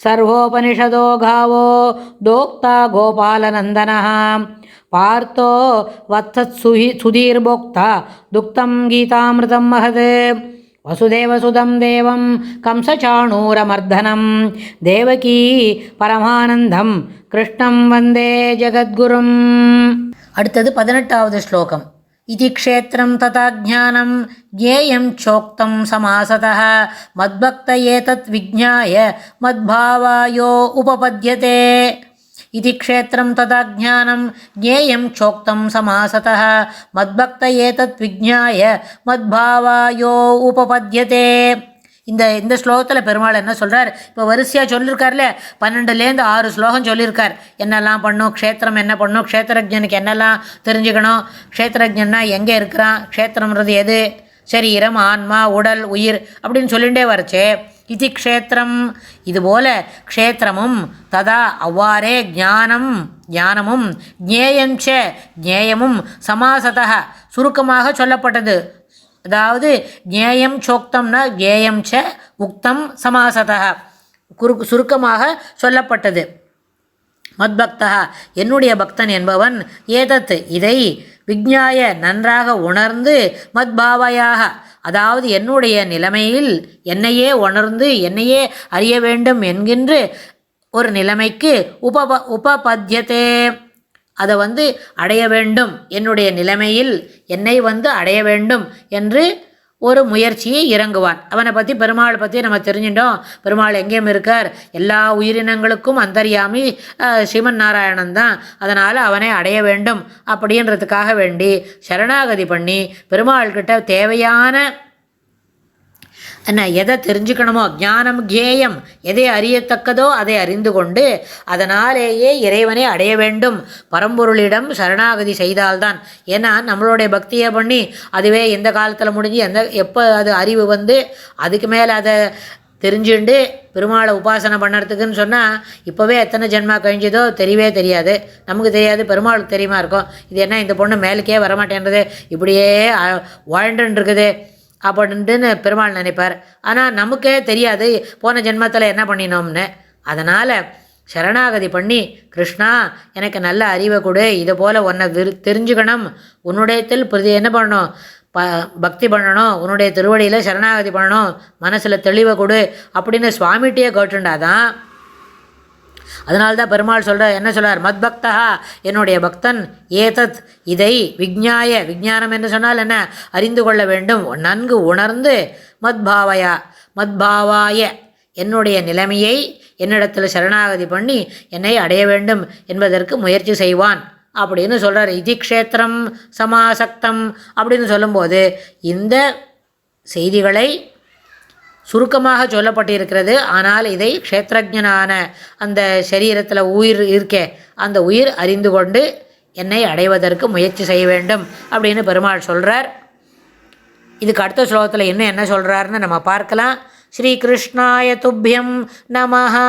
ಸರ್ವೋಪನಿಷದೋ ಗಾವೋ ದೋಕ್ತ ಗೋಪಾಲನಂದನ ಪಾರ್ಥೋ ವತ್ಸತ್ಸುಹಿ ಸುಧೀರ್ಭೋಕ್ತ ದುಕ್ತಂ ಗೀತಾಮೃತಂ ಮಹತ್ ವಸುದೇವಸುಧಂ ದೇವಂ ಕಂಸಚಾಣೂರಮರ್ಧನಂ தேவகீ பரமானந்தம் கிருஷ்ணம் வந்தே ஜெகத்குரும் அடுத்தது பதினெட்டாவது ஸ்லோகம் इति क्षेत्रं तथा ज्ञानं ज्ञेयं चोक्तं समासतः। मद्भक्त एतत् विज्ञाय मद्भावायो उपपद्यते। इति क्षेत्रं तथा ज्ञानं ज्ञेयं चोक्तं समासतः। मद्भक्त एतत् विज्ञाय मद्भावायो उपपद्यते இந்த இந்த ஸ்லோகத்தில் பெருமாள் என்ன சொல்கிறார் இப்போ வரிசையாக சொல்லியிருக்கார்ல பன்னெண்டுலேருந்து ஆறு ஸ்லோகம் சொல்லியிருக்கார் என்னெல்லாம் பண்ணும்? க்ஷேத்திரம் என்ன பண்ணும்? க்ஷேத்திரஜனுக்கு என்னெல்லாம் தெரிஞ்சுக்கணும்? க்ஷேத்திரஜன்னா எங்கே இருக்கிறான்? க்ஷேத்திரம்ன்றது எது? சரீரம் ஆன்மா உடல் உயிர் அப்படின்னு சொல்லிகிட்டே வரச்சே. இது க்ஷேத்திரம். இதுபோல் க்ஷேத்திரமும் ததா அவ்வாறே ஞானம் ஞானமும் ஜேயஞ்ச ஜேயமும் சமாசதா சுருக்கமாக சொல்லப்பட்டது. அதாவது ஜேயம் சோக்தம்னா ஜேயம் ச உக்தம் சமாசதா. குறு சுருக்கமாக சொல்லப்பட்டது. மத்பக்தா என்னுடைய பக்தன் என்பவன் ஏதத்து இதை விஜ்ஞாய நன்றாக உணர்ந்து மத்பாவையாக அதாவது என்னுடைய நிலைமையில் என்னையே உணர்ந்து என்னையே அறிய வேண்டும் என்கின்ற ஒரு நிலைமைக்கு உபப உபபத்தியத்தே அதை வந்து அடைய வேண்டும். என்னுடைய நிலைமையில் என்னை வந்து அடைய வேண்டும் என்று ஒரு முயற்சியை இறங்குவான். அவனை பற்றி பெருமாளை பற்றி நம்ம தெரிஞ்சிட்டோம். பெருமாள் எங்கேயும் இருக்கார். எல்லா உயிரினங்களுக்கும் அந்தரியாமி சிவன் நாராயணன் தான். அதனால் அவனை அடைய வேண்டும் அப்படின்றதுக்காக வேண்டி சரணாகதி பண்ணி பெருமாள்கிட்ட தேவையான என்ன எதை தெரிஞ்சுக்கணுமோ ஞானம் கேயம் எதை அறியத்தக்கதோ அதை அறிந்து கொண்டு அதனாலேயே இறைவனை அடைய வேண்டும். பரம்பொருளிடம் சரணாகதி செய்தால்தான். ஏன்னா நம்மளுடைய பக்தியை பண்ணி அதுவே எந்த காலத்தில் முடிஞ்சு எந்த எப்போ அது அறிவு வந்து அதுக்கு மேலே அதை தெரிஞ்சுண்டு பெருமாளை உபாசனை பண்ணுறதுக்குன்னு சொன்னால் இப்போவே எத்தனை ஜென்மா கழிஞ்சதோ தெரியவே தெரியாது. நமக்கு தெரியாது பெருமாளுக்கு தெரியுமா இருக்கும். இது என்ன இந்த பொண்ணு மேலுக்கே வரமாட்டேன்றது இப்படியே அ- வாழ்ந்துன்னு இருக்குது அப்படின்ட்டுன்னு பெருமாள் நினைப்பார். ஆனால் நமக்கே தெரியாது போன ஜென்மத்தில் என்ன பண்ணினோம்னு. அதனால் சரணாகதி பண்ணி கிருஷ்ணா எனக்கு நல்ல அறிவை கொடு. இதை போல் உன்னை விரு தெரிஞ்சுக்கணும். உன்னுடையத்தில் பிரதி என்ன பண்ணணும்? ப பக்தி பண்ணணும். உன்னுடைய திருவடியில் சரணாகதி பண்ணணும். மனசில் தெளிவை கொடு. அப்படின்னு சுவாமிகிட்டயே கேட்டுண்டாதான் அதனால தான் பெருமாள் சொல்கிற என்ன சொல்கிறார் மத்பக்தா என்னுடைய பக்தன் ஏதத் இதை விஞ்ஞாய விஞ்ஞானம் என்று சொன்னால் என்ன? அறிந்து கொள்ள வேண்டும். நன்கு உணர்ந்து மத்பாவயா மத்பாவாய என்னுடைய நிலைமையை என்னிடத்தில் சரணாகதி பண்ணி என்னை அடைய வேண்டும் என்பதற்கு முயற்சி செய்வான் அப்படின்னு சொல்கிறார் இதி க்ஷேத்திரம் சமாசக்தம் அப்படின்னு சொல்லும்போது இந்த செய்திகளை சுருக்கமாக சொல்லப்பட்டிருக்கிறது. ஆனால் இதை க்ஷேத்திரஜனான அந்த சரீரத்தில் உயிர் இருக்கே அந்த உயிர் அறிந்து கொண்டு என்னை அடைவதற்கு முயற்சி செய்ய வேண்டும் அப்படின்னு பெருமாள் சொல்கிறார் இதுக்கு அடுத்த ஸ்லோகத்தில் இன்னும் என்ன சொல்கிறாருன்னு நம்ம பார்க்கலாம். ஸ்ரீ கிருஷ்ணாய துப்பியம் நமஹா.